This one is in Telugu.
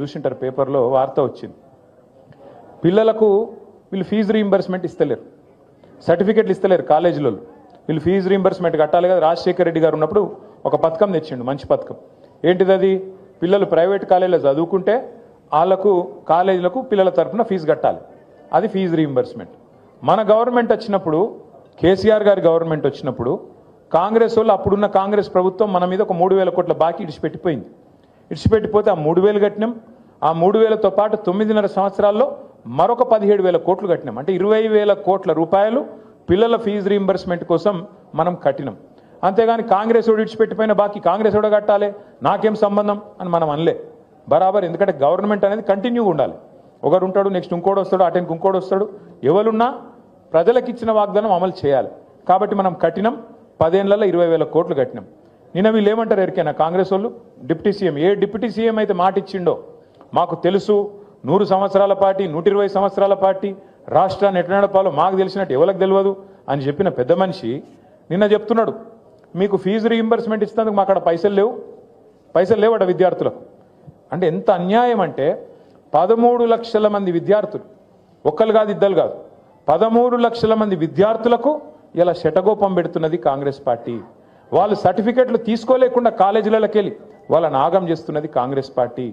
చూసింటారు పేపర్లో వార్త వచ్చింది. పిల్లలకు వీళ్ళు ఫీజు రీయింబర్స్మెంట్ ఇస్తలేరు. సర్టిఫికెట్లు ఇస్తలేరు కాలేజీలలో వీళ్ళు ఫీజు రీయింబర్స్మెంట్ కట్టాలి కదా రాజశేఖర రెడ్డి గారు ఉన్నప్పుడు ఒక పథకం తెచ్చిండు మంచి పథకం. ఏంటిది అది? పిల్లలు ప్రైవేట్ కాలేజీలో చదువుకుంటే వాళ్ళకు కాలేజీలకు పిల్లల తరఫున ఫీజు కట్టాలి. అది ఫీజు రీయింబర్స్మెంట్ మన గవర్నమెంట్ వచ్చినప్పుడు కేసీఆర్ గారి గవర్నమెంట్ వచ్చినప్పుడు కాంగ్రెస్ వాళ్ళు అప్పుడున్న కాంగ్రెస్ ప్రభుత్వం మన మీద ఒక మూడు వేల కోట్ల బాకీ ఇడిచిపెట్టిపోయింది. ఇడిచిపెట్టిపోతే ఆ మూడు వేలు కట్టినాం ఆ మూడు వేలతో పాటు తొమ్మిదిన్నర సంవత్సరాల్లో మరొక పదిహేడు వేల కోట్లు కట్టినాం. అంటే ఇరవై వేల కోట్ల రూపాయలు పిల్లల ఫీజు రీంబర్స్మెంట్ కోసం మనం కట్టినాం. అంతేగాని కాంగ్రెస్ విడిచిపెట్టిపోయిన బాకీ కాంగ్రెస్ కూడా కట్టాలి. నాకేం సంబంధం అని మనం అనలే. బరాబర్ ఎందుకంటే గవర్నమెంట్ అనేది కంటిన్యూగా ఉండాలి. ఒకరు ఉంటాడు నెక్స్ట్ ఇంకోటి వస్తాడు అటెంకి ఇంకోటి వస్తాడు. ఎవరున్నా ప్రజలకు ఇచ్చిన వాగ్దానం అమలు చేయాలి. కాబట్టి మనం కట్టినాం. పదేళ్ళలో ఇరవై వేల కోట్లు కట్టినాం. నిన్న వీళ్ళు ఏమంటారు? ఎరికైనా కాంగ్రెస్ వాళ్ళు? Deputy CM. ఏ డిప్యూటీ సీఎం అయితే మాట ఇచ్చిండో మాకు తెలుసు నూరు సంవత్సరాల పార్టీ నూట ఇరవై సంవత్సరాల పార్టీ రాష్ట్రాన్ని ఎట్లా నడపాలో మాకు తెలిసినట్టు ఎవరికి తెలియదు అని చెప్పిన పెద్ద మనిషి నిన్న చెప్తున్నాడు మీకు ఫీజు రీయింబర్స్మెంట్ ఇస్తున్నందుకు మాకు అక్కడ పైసలు లేవు పైసలు లేవట విద్యార్థులకు. అంటే ఎంత అన్యాయం అంటే పదమూడు లక్షల మంది విద్యార్థులు ఒక్కరు కాదు ఇద్దరు కాదు పదమూడు లక్షల మంది విద్యార్థులకు ఇలా శటగోపం పెడుతున్నది కాంగ్రెస్ పార్టీ. వాళ్ళు సర్టిఫికెట్లు తీసుకోలేకుండా కాలేజీలకి వెళ్ళి వాళ్ళని ఆగం చేస్తున్నది కాంగ్రెస్ పార్టీ.